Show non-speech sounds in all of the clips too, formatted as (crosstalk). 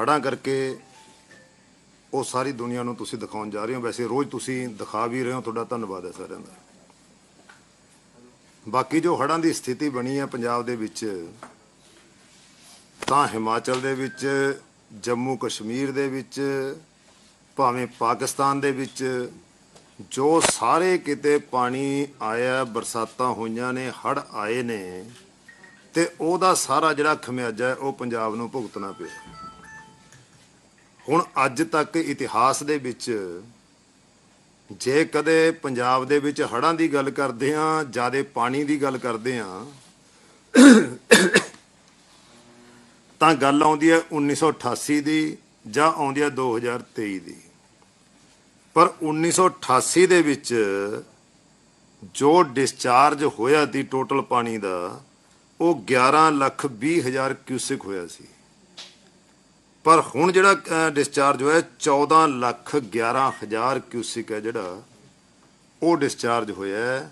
ਹੜਾਂ ਕਰਕੇ ਉਹ ਸਾਰੀ ਦੁਨੀਆ ਨੂੰ ਤੁਸੀਂ ਦਿਖਾਉਣ ਜਾ ਰਹੇ ਹੋ। ਵੈਸੇ ਰੋਜ਼ ਤੁਸੀਂ ਦਿਖਾ ਵੀ ਰਹੇ ਹੋ। ਤੁਹਾਡਾ ਧੰਨਵਾਦ ਹੈ ਸਾਰਿਆਂ ਦਾ। ਬਾਕੀ ਜੋ ਹੜਾਂ ਦੀ ਸਥਿਤੀ ਬਣੀ ਹੈ ਪੰਜਾਬ ਦੇ ਵਿੱਚ, ਤਾਂ ਹਿਮਾਚਲ ਦੇ ਵਿੱਚ, ਜੰਮੂ ਕਸ਼ਮੀਰ ਦੇ ਵਿੱਚ, ਭਾਵੇਂ ਪਾਕਿਸਤਾਨ ਦੇ ਵਿੱਚ, ਜੋ ਸਾਰੇ ਕਿਤੇ ਪਾਣੀ ਆਇਆ, ਬਰਸਾਤਾਂ ਹੋਈਆਂ ਨੇ ਹੜ ਆਏ ਨੇ, ਤੇ ਉਹਦਾ ਸਾਰਾ ਜਿਹੜਾ ਖਮਿਆਜਾ ਹੈ, ਉਹ ਪੰਜਾਬ ਨੂੰ ਭੁਗਤਣਾ ਪਿਆ। ਹੁਣ ਅੱਜ ਤੱਕ ਇਤਿਹਾਸ ਦੇ ਵਿੱਚ ਜੇ ਕਦੇ ਪੰਜਾਬ ਦੇ ਵਿੱਚ ਹੜ੍ਹਾਂ ਦੀ ਗੱਲ ਕਰਦੇ ਆਂ ਜਿਆਦੇ ਪਾਣੀ ਦੀ ਗੱਲ ਕਰਦੇ ਆਂ ਤਾਂ ਗੱਲ ਆਉਂਦੀ ਹੈ 1988 ਦੀ ਜਾਂ ਆਉਂਦੀ ਹੈ 2023 ਦੀ। ਪਰ 1988 ਦੇ ਵਿੱਚ ਜੋ ਡਿਸਚਾਰਜ ਹੋਇਆ ਸੀ ਟੋਟਲ ਪਾਣੀ ਦਾ, ਉਹ 11 ਲੱਖ 20 ਹਜ਼ਾਰ ਕਿਊਸਿਕ ਹੋਇਆ ਸੀ। ਪਰ ਹੁਣ ਜਿਹੜਾ ਡਿਸਚਾਰਜ ਹੋਇਆ 14 ਲੱਖ 11 ਹਜ਼ਾਰ ਕਿਊਸਿਕ ਹੈ ਜਿਹੜਾ, ਉਹ ਡਿਸਚਾਰਜ ਹੋਇਆ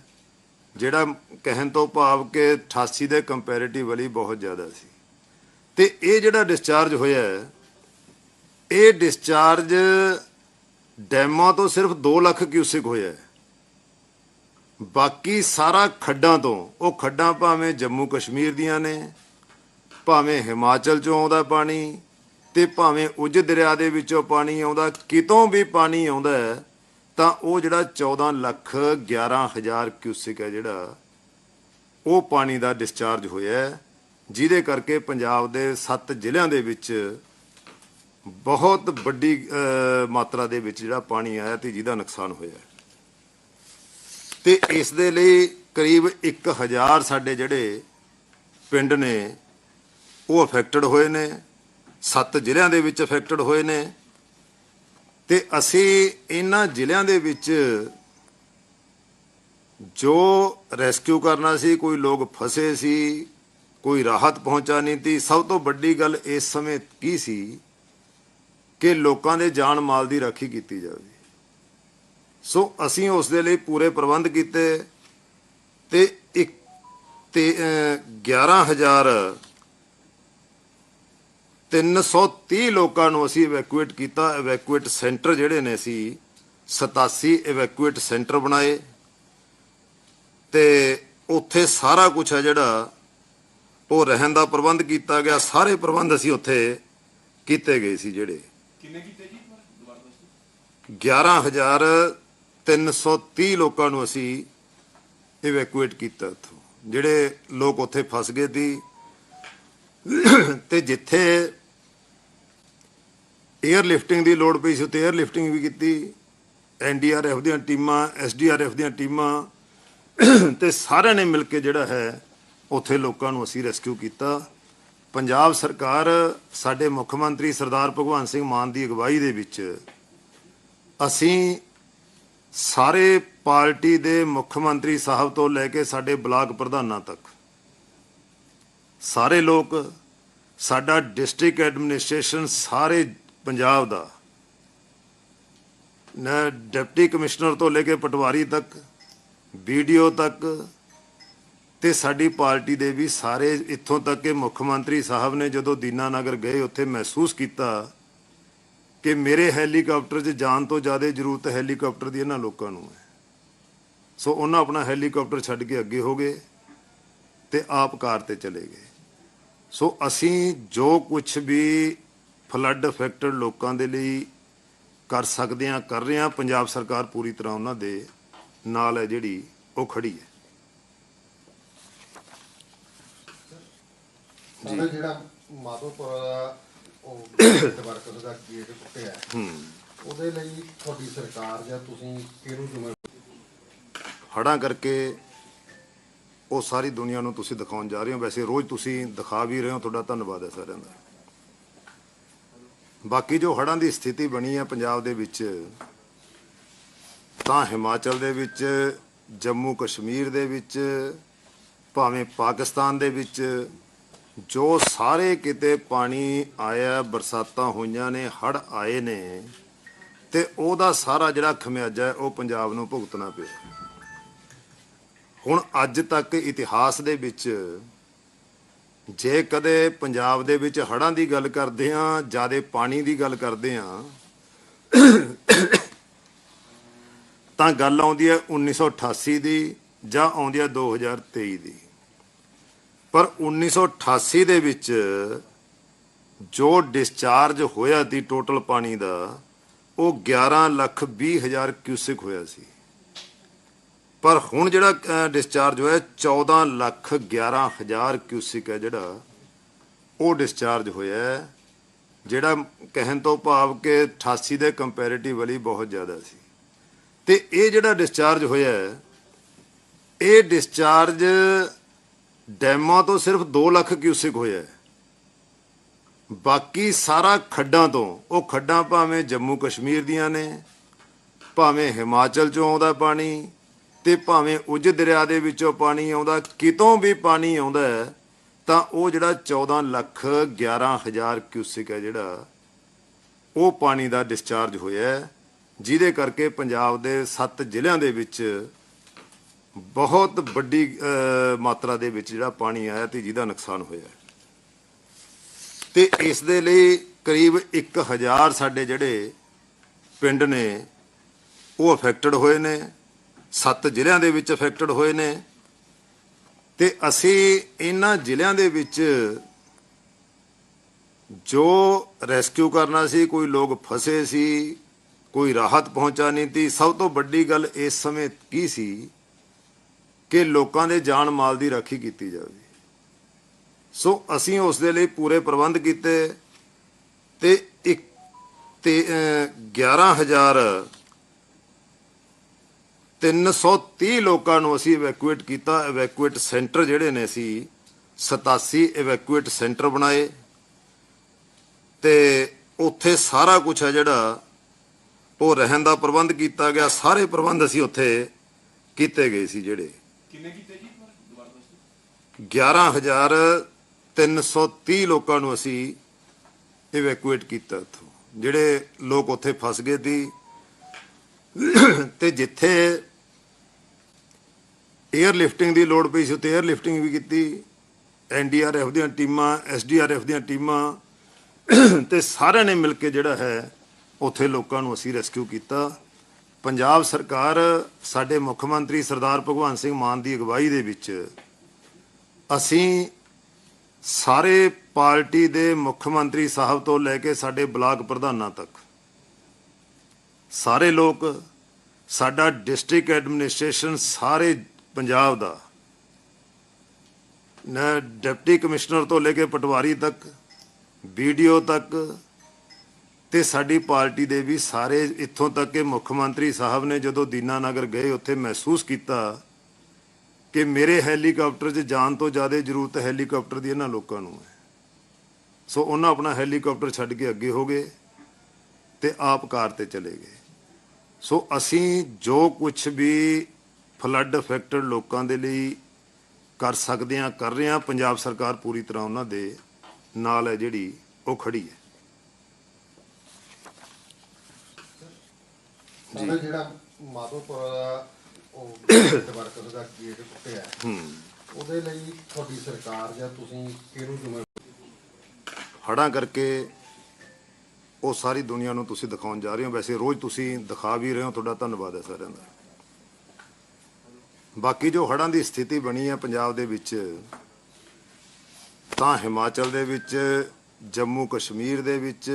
ਜਿਹੜਾ ਕਹਿਣ ਤੋਂ ਭਾਵ ਕਿ 88 ਦੇ ਕੰਪੈਰੀਟਿਵਲੀ ਬਹੁਤ ਜ਼ਿਆਦਾ ਸੀ। ਤੇ ਇਹ ਜਿਹੜਾ ਡਿਸਚਾਰਜ ਹੋਇਆ ਇਹ ਡਿਸਚਾਰਜ ਡੈਮਾਂ ਤੋਂ ਸਿਰਫ 2 ਲੱਖ ਕਿਊਸਿਕ ਹੋਇਆ ਬਾਕੀ ਸਾਰਾ ਖੱਡਾਂ ਤੋਂ, ਉਹ ਖੱਡਾਂ ਭਾਵੇਂ ਜੰਮੂ ਕਸ਼ਮੀਰ ਦੀਆਂ ਨੇ, ਭਾਵੇਂ ਹਿਮਾਚਲ ਚੋਂ ਆਉਂਦਾ ਪਾਣੀ ਤੇ ਭਾਵੇਂ ਉਜ ਦਰਿਆ ਦੇ ਵਿੱਚੋਂ ਪਾਣੀ ਆਉਂਦਾ, ਕਿਤੋਂ ਵੀ ਪਾਣੀ ਆਉਂਦਾ ਤਾਂ ਉਹ ਜਿਹੜਾ 14 ਲੱਖ 11 ਹਜ਼ਾਰ ਕਿਊਸਿਕ ਹੈ ਜਿਹੜਾ, ਉਹ ਪਾਣੀ ਦਾ ਡਿਸਚਾਰਜ ਹੋਇਆ ਜਿਹਦੇ ਕਰਕੇ ਪੰਜਾਬ ਦੇ 7 ਜ਼ਿਲ੍ਹਿਆਂ ਦੇ ਵਿੱਚ ਬਹੁਤ ਵੱਡੀ ਮਾਤਰਾ ਦੇ ਵਿੱਚ ਜਿਹੜਾ ਪਾਣੀ ਆਇਆ ਤੇ ਜਿਹਦਾ ਨੁਕਸਾਨ ਹੋਇਆ ਹੈ। ਤੇ ਇਸ ਦੇ ਲਈ ਕਰੀਬ 1000 ਸਾਡੇ ਜਿਹੜੇ ਪਿੰਡ ਨੇ, ਉਹ ਅਫੈਕਟਡ ਹੋਏ ਨੇ ਸੱਤ ਜ਼ਿਲ੍ਹਿਆਂ ਦੇ ਵਿੱਚ ਅਫੈਕਟਡ ਹੋਏ ਨੇ। ਤੇ ਅਸੀਂ ਇਹਨਾਂ ਜ਼ਿਲ੍ਹਿਆਂ ਦੇ ਵਿੱਚ ਜੋ ਰੈਸਕਿਊ ਕਰਨਾ ਸੀ ਕੋਈ ਲੋਕ ਫਸੇ ਸੀ ਕੋਈ ਰਾਹਤ ਪਹੁੰਚਾਣੀ ਸੀ ਸਭ ਤੋਂ ਵੱਡੀ ਗੱਲ ਇਸ ਸਮੇਂ ਕੀ ਸੀ ਕਿ ਲੋਕਾਂ ਦੇ ਜਾਨ ਮਾਲ ਦੀ ਰਾਖੀ ਕੀਤੀ ਜਾਵੇ। ਸੋ ਅਸੀਂ ਉਸ ਦੇ ਲਈ ਪੂਰੇ ਪ੍ਰਬੰਧ ਕੀਤੇ ਤੇ ਇੱਕ ਤੇ ਅਹ, 11000 330 ਲੋਕਾਂ ਨੂੰ ਅਸੀਂ ਇਵੈਕੂਏਟ ਕੀਤਾ ਇਵੈਕੂਏਟ ਸੈਂਟਰ ਜਿਹੜੇ ਨੇ ਅਸੀਂ 87 ਇਵੈਕੂਏਟ ਸੈਂਟਰ ਬਣਾਏ। ਤੇ ਉੱਥੇ ਸਾਰਾ ਕੁਝ ਹੈ ਜਿਹੜਾ ਉਹ ਰਹਿਣ ਦਾ ਪ੍ਰਬੰਧ ਕੀਤਾ ਗਿਆ। ਸਾਰੇ ਪ੍ਰਬੰਧ ਅਸੀਂ ਉੱਥੇ ਕੀਤੇ ਗਏ ਸੀ ਜਿਹੜੇ। ਕਿੰਨੇ ਕੀਤੇ ਜੀ? ਦੁਬਾਰਾ ਦੱਸੋ 11330 ਲੋਕਾਂ ਨੂੰ ਅਸੀਂ ਇਵੈਕੂਏਟ ਕੀਤਾ ਉੱਥੋਂ। ਜਿਹੜੇ ਲੋਕ ਉੱਥੇ ਫਸ ਗਏ ਸੀ ਤੇ ਜਿੱਥੇ 에ਅਰ ਲਿਫਟਿੰਗ ਦੀ ਲੋੜ ਪਈ ਸੀ, ਉੱਥੇ 에ਅਰ ਲਿਫਟਿੰਗ ਵੀ ਕੀਤੀ ਐਨਡੀਆਰਐਫ ਦੀਆਂ ਟੀਮਾਂ ਐਸਡੀਆਰਐਫ ਦੀਆਂ ਟੀਮਾਂ, ਤੇ ਸਾਰਿਆਂ ਨੇ ਮਿਲ ਕੇ ਜਿਹੜਾ ਹੈ, ਉੱਥੇ ਲੋਕਾਂ ਨੂੰ ਅਸੀਂ ਰੈਸਕਿਊ ਕੀਤਾ। ਪੰਜਾਬ ਸਰਕਾਰ ਸਾਡੇ ਮੁੱਖ ਮੰਤਰੀ ਸਰਦਾਰ ਭਗਵੰਤ ਸਿੰਘ ਮਾਨ ਦੀ ਅਗਵਾਈ ਦੇ ਵਿੱਚ ਅਸੀਂ ਸਾਰੇ ਪਾਰਟੀ ਦੇ ਮੁੱਖ ਮੰਤਰੀ ਸਾਹਿਬ ਤੋਂ ਲੈ ਕੇ ਸਾਡੇ ਬਲਾਕ ਪ੍ਰਧਾਨਾਂ ਤੱਕ ਸਾਰੇ ਲੋਕ, ਸਾਡਾ ਡਿਸਟ੍ਰਿਕਟ ਐਡਮਿਨਿਸਟ੍ਰੇਸ਼ਨ ਸਾਰੇ ਪੰਜਾਬ ਦਾ। ਨਾ ਡਿਪਟੀ ਕਮਿਸ਼ਨਰ ਤੋਂ ਲੈ ਕੇ ਪਟਵਾਰੀ ਤੱਕ ਵੀਡੀਓ ਤੱਕ ਤੇ ਸਾਡੀ ਪਾਰਟੀ ਦੇ ਵੀ ਸਾਰੇ ਇੱਥੋਂ ਤੱਕ ਕਿ ਮੁੱਖ ਮੰਤਰੀ ਸਾਹਿਬ ਨੇ ਜਦੋਂ ਦੀਨਾਨਗਰ ਗਏ, ਉੱਥੇ ਮਹਿਸੂਸ ਕੀਤਾ ਕਿ ਮੇਰੇ ਹੈਲੀਕਾਪਟਰ 'ਚ ਜਾਣ ਤੋਂ ਜ਼ਿਆਦਾ ਜ਼ਰੂਰਤ ਹੈਲੀਕਾਪਟਰ ਦੀ ਇਹਨਾਂ ਲੋਕਾਂ ਨੂੰ ਹੈ। ਸੋ ਉਹਨਾਂ ਆਪਣਾ ਹੈਲੀਕਾਪਟਰ ਛੱਡ ਕੇ ਅੱਗੇ ਹੋ ਗਏ। ਤੇ ਆਪ ਕਾਰ ਤੇ ਚਲੇ ਗਏ। ਸੋ ਅਸੀਂ ਜੋ ਕੁਝ ਵੀ ਫਲੱਡ ਅਫੈਕਟਡ ਲੋਕਾਂ ਦੇ ਲਈ ਕਰ ਸਕਦੇ ਹਾਂ ਕਰ ਰਹੇ ਹਾਂ ਪੰਜਾਬ ਸਰਕਾਰ ਪੂਰੀ ਤਰ੍ਹਾਂ ਉਹਨਾਂ ਦੇ ਨਾਲ ਹੈ ਜਿਹੜੀ ਉਹ ਖੜੀ ਹੈ। ਉਹਦਾ ਜਿਹੜਾ ਮਾਧੋਪੁਰ (coughs) ਦਾ ਉਹ ਵਰਕਰ ਦਾ ਗੇਟ ਟੁੱਟਿਆ ਹੂੰ। ਉਹਦੇ ਲਈ ਤੁਹਾਡੀ ਸਰਕਾਰ ਜਾਂ ਤੁਸੀਂ ਕਿਹਨੂੰ ਜ਼ਿੰਮੇਵਾਰ ਹੜਾਂ ਕਰਕੇ ਉਹ ਸਾਰੀ ਦੁਨੀਆ ਨੂੰ ਤੁਸੀਂ ਦਿਖਾਉਣ ਜਾ ਰਹੇ ਹੋ। ਵੈਸੇ ਰੋਜ਼ ਤੁਸੀਂ ਦਿਖਾ ਵੀ ਰਹੇ ਹੋ। ਤੁਹਾਡਾ ਧੰਨਵਾਦ ਹੈ ਸਾਰਿਆਂ ਦਾ। ਬਾਕੀ ਜੋ ਹੜਾਂ ਦੀ ਸਥਿਤੀ ਬਣੀ ਹੈ ਪੰਜਾਬ ਦੇ ਵਿੱਚ, ਤਾਂ ਹਿਮਾਚਲ ਦੇ ਵਿੱਚ, ਜੰਮੂ ਕਸ਼ਮੀਰ ਦੇ ਵਿੱਚ, ਭਾਵੇਂ ਪਾਕਿਸਤਾਨ ਦੇ ਵਿੱਚ, ਜੋ ਸਾਰੇ ਕਿਤੇ ਪਾਣੀ ਆਇਆ, ਬਰਸਾਤਾਂ ਹੋਈਆਂ ਨੇ ਹੜ ਆਏ ਨੇ, ਤੇ ਉਹਦਾ ਸਾਰਾ ਜਿਹੜਾ ਖਮਿਆਜਾ ਉਹ ਪੰਜਾਬ ਨੂੰ ਭੁਗਤਣਾ ਪਿਆ। ਹੁਣ ਅੱਜ ਤੱਕ ਇਤਿਹਾਸ ਦੇ ਵਿੱਚ ਜੇ ਕਦੇ ਪੰਜਾਬ ਦੇ ਵਿੱਚ ਹੜ੍ਹਾਂ ਦੀ ਗੱਲ ਕਰਦੇ ਹਾਂ, ਜਿਆਦੇ ਪਾਣੀ ਦੀ ਗੱਲ ਕਰਦੇ ਹਾਂ, ਤਾਂ ਗੱਲ ਆਉਂਦੀ ਹੈ 1988 ਦੀ ਜਾਂ ਆਉਂਦੀ ਹੈ 2023 ਦੀ। ਪਰ 1988 ਦੇ ਵਿੱਚ ਜੋ ਡਿਸਚਾਰਜ ਹੋਇਆ ਸੀ ਟੋਟਲ ਪਾਣੀ ਦਾ, ਉਹ 11 ਲੱਖ 20 ਹਜ਼ਾਰ ਕਿਊਸਿਕ ਹੋਇਆ ਸੀ। ਪਰ ਹੁਣ ਜਿਹੜਾ ਡਿਸਚਾਰਜ ਹੋਇਆ 14 ਲੱਖ 11 ਹਜ਼ਾਰ ਕਿਊਸਿਕ ਹੈ ਜਿਹੜਾ, ਉਹ ਡਿਸਚਾਰਜ ਹੋਇਆ ਜਿਹੜਾ ਕਹਿਣ ਤੋਂ ਭਾਵ ਕਿ 88 ਦੇ ਕੰਪੈਰੀਟਿਵਲੀ ਬਹੁਤ ਜ਼ਿਆਦਾ ਸੀ। ਤੇ ਇਹ ਜਿਹੜਾ ਡਿਸਚਾਰਜ ਹੋਇਆ ਇਹ ਡਿਸਚਾਰਜ ਡੈਮਾਂ ਤੋਂ ਸਿਰਫ 2 ਲੱਖ ਕਿਊਸਿਕ ਹੋਇਆ ਬਾਕੀ ਸਾਰਾ ਖੱਡਾਂ ਤੋਂ, ਉਹ ਖੱਡਾਂ ਭਾਵੇਂ ਜੰਮੂ ਕਸ਼ਮੀਰ ਦੀਆਂ ਨੇ, ਭਾਵੇਂ ਹਿਮਾਚਲ ਚੋਂ ਆਉਂਦਾ ਪਾਣੀ ਤੇ ਭਾਵੇਂ ਉਜ ਦਰਿਆ ਦੇ ਵਿੱਚੋਂ ਪਾਣੀ ਆਉਂਦਾ, ਕਿਤੋਂ ਵੀ ਪਾਣੀ ਆਉਂਦਾ ਤਾਂ ਉਹ ਜਿਹੜਾ 14 ਲੱਖ 11 ਹਜ਼ਾਰ ਕਿਊਸਿਕ ਹੈ ਜਿਹੜਾ, ਉਹ ਪਾਣੀ ਦਾ ਡਿਸਚਾਰਜ ਹੋਇਆ ਜਿਹਦੇ ਕਰਕੇ ਪੰਜਾਬ ਦੇ 7 ਜ਼ਿਲ੍ਹਿਆਂ ਦੇ ਵਿੱਚ ਬਹੁਤ ਵੱਡੀ ਮਾਤਰਾ ਦੇ ਵਿੱਚ ਜਿਹੜਾ ਪਾਣੀ ਆਇਆ ਤੇ ਜਿਹਦਾ ਨੁਕਸਾਨ ਹੋਇਆ ਹੈ। ਤੇ ਇਸ ਦੇ ਲਈ ਕਰੀਬ 1000 ਸਾਡੇ ਜਿਹੜੇ ਪਿੰਡ ਨੇ, ਉਹ ਅਫੈਕਟਡ ਹੋਏ ਨੇ ਸੱਤ ਜ਼ਿਲ੍ਹਿਆਂ ਦੇ ਵਿੱਚ ਅਫੈਕਟਡ ਹੋਏ ਨੇ। ਤੇ ਅਸੀਂ ਇਹਨਾਂ ਜ਼ਿਲ੍ਹਿਆਂ ਦੇ ਵਿੱਚ ਜੋ ਰੈਸਕਿਊ ਕਰਨਾ ਸੀ ਕੋਈ ਲੋਕ ਫਸੇ ਸੀ ਕੋਈ ਰਾਹਤ ਪਹੁੰਚਾਣੀ ਸੀ ਸਭ ਤੋਂ ਵੱਡੀ ਗੱਲ ਇਸ ਸਮੇਂ ਕੀ ਸੀ ਕਿ ਲੋਕਾਂ ਦੇ ਜਾਨ ਮਾਲ ਦੀ ਰਾਖੀ ਕੀਤੀ ਜਾਵੇ। ਸੋ ਅਸੀਂ ਉਸ ਦੇ ਲਈ ਪੂਰੇ ਪ੍ਰਬੰਧ ਕੀਤੇ ਤੇ ਇੱਕ ਤੇ ਅਹ, 11000 330 ਲੋਕਾਂ ਨੂੰ ਅਸੀਂ ਇਵੈਕੂਏਟ ਕੀਤਾ ਇਵੈਕੂਏਟ ਸੈਂਟਰ ਜਿਹੜੇ ਨੇ ਅਸੀਂ 87 ਇਵੈਕੂਏਟ ਸੈਂਟਰ ਬਣਾਏ। ਤੇ ਉੱਥੇ ਸਾਰਾ ਕੁਝ ਹੈ ਜਿਹੜਾ ਉਹ ਰਹਿਣ ਦਾ ਪ੍ਰਬੰਧ ਕੀਤਾ ਗਿਆ। ਸਾਰੇ ਪ੍ਰਬੰਧ ਅਸੀਂ ਉੱਥੇ ਕੀਤੇ ਗਏ ਸੀ ਜਿਹੜੇ। ਕਿੰਨੇ ਕੀਤੇ ਜੀ? ਇੱਕ ਵਾਰ ਦੁਬਾਰਾ ਦੱਸੋ 11330 ਲੋਕਾਂ ਨੂੰ ਅਸੀਂ ਇਵੈਕੂਏਟ ਕੀਤਾ ਉੱਥੋਂ। ਜਿਹੜੇ ਲੋਕ ਉੱਥੇ ਫਸ ਗਏ ਸੀ। ਤੇ ਜਿੱਥੇ 에ਅਰ ਲਿਫਟਿੰਗ ਦੀ ਲੋੜ ਪਈ ਸੀ, ਉੱਥੇ 에ਅਰ ਲਿਫਟਿੰਗ ਵੀ ਕੀਤੀ। ਐਨਡੀਆਰਐਫ ਦੀਆਂ ਟੀਮਾਂ ਐਸਡੀਆਰਐਫ ਦੀਆਂ ਟੀਮਾਂ। ਤੇ ਸਾਰਿਆਂ ਨੇ ਮਿਲ ਕੇ ਜਿਹੜਾ ਹੈ, ਉੱਥੇ ਲੋਕਾਂ ਨੂੰ ਅਸੀਂ ਰੈਸਕਿਊ ਕੀਤਾ। ਪੰਜਾਬ ਸਰਕਾਰ, ਸਾਡੇ ਮੁੱਖ ਮੰਤਰੀ ਸਰਦਾਰ ਭਗਵੰਤ ਸਿੰਘ ਮਾਨ ਦੀ ਅਗਵਾਈ ਦੇ ਵਿੱਚ ਅਸੀਂ ਸਾਰੇ ਪਾਰਟੀ ਦੇ ਮੁੱਖ ਮੰਤਰੀ ਸਾਹਿਬ ਤੋਂ ਲੈ ਕੇ ਸਾਡੇ ਬਲਾਕ ਪ੍ਰਧਾਨਾਂ ਤੱਕ, ਸਾਰੇ ਲੋਕ, ਸਾਡਾ ਡਿਸਟ੍ਰਿਕਟ ਐਡਮਿਨਿਸਟ੍ਰੇਸ਼ਨ ਸਾਰੇ ਪੰਜਾਬ ਦਾ। ਨਾ ਡਿਪਟੀ ਕਮਿਸ਼ਨਰ ਤੋਂ ਲੈ ਕੇ ਪਟਵਾਰੀ ਤੱਕ ਵੀਡੀਓ ਤੱਕ ਤੇ ਸਾਡੀ ਪਾਰਟੀ ਦੇ ਵੀ ਸਾਰੇ ਇੱਥੋਂ ਤੱਕ ਕਿ ਮੁੱਖ ਮੰਤਰੀ ਸਾਹਿਬ ਨੇ ਜਦੋਂ ਦੀਨਾਨਗਰ ਗਏ, ਉੱਥੇ ਮਹਿਸੂਸ ਕੀਤਾ ਕਿ ਮੇਰੇ ਹੈਲੀਕਾਪਟਰ 'ਚ ਜਾਣ ਤੋਂ ਜ਼ਿਆਦਾ ਜ਼ਰੂਰਤ ਹੈਲੀਕਾਪਟਰ ਦੀ ਇਹਨਾਂ ਲੋਕਾਂ ਨੂੰ ਹੈ। ਸੋ ਉਹਨਾਂ ਆਪਣਾ ਹੈਲੀਕਾਪਟਰ ਛੱਡ ਕੇ ਅੱਗੇ ਹੋ ਗਏ ਤੇ ਆਪ ਕਾਰ ਤੇ ਚਲੇ ਗਏ। ਸੋ ਅਸੀਂ ਜੋ ਕੁਝ ਵੀ ਫਲੱਡ ਅਫੈਕਟਡ ਲੋਕਾਂ ਦੇ ਲਈ ਕਰ ਸਕਦੇ ਹਾਂ ਕਰ ਰਹੇ ਹਾਂ। ਪੰਜਾਬ ਸਰਕਾਰ ਪੂਰੀ ਤਰ੍ਹਾਂ ਉਹਨਾਂ ਦੇ ਨਾਲ ਹੈ ਜਿਹੜੀ ਉਹ ਖੜੀ ਹੈ। ਉਹਦਾ ਜਿਹੜਾ ਮਾਧੋਪੁਰ (coughs) ਦਾ ਉਹ ਵਰਕਰ ਦਾ ਗੇਟ ਟੁੱਟਿਆ ਹੂੰ। ਉਹਦੇ ਲਈ ਤੁਹਾਡੀ ਸਰਕਾਰ ਜਾਂ ਤੁਸੀਂ ਕਿਹਨੂੰ ਜਿੰਮੇ ਹੜਾਂ ਕਰਕੇ ਉਹ ਸਾਰੀ ਦੁਨੀਆ ਨੂੰ ਤੁਸੀਂ ਦਿਖਾਉਣ ਜਾ ਰਹੇ ਹੋ। ਵੈਸੇ ਰੋਜ਼ ਤੁਸੀਂ ਦਿਖਾ ਵੀ ਰਹੇ ਹੋ। ਤੁਹਾਡਾ ਧੰਨਵਾਦ ਹੈ ਸਾਰਿਆਂ ਦਾ। ਬਾਕੀ ਜੋ ਹੜ੍ਹਾਂ ਦੀ ਸਥਿਤੀ ਬਣੀ ਹੈ ਪੰਜਾਬ ਦੇ ਵਿੱਚ, ਤਾਂ ਹਿਮਾਚਲ ਦੇ ਵਿੱਚ, ਜੰਮੂ ਕਸ਼ਮੀਰ ਦੇ ਵਿੱਚ,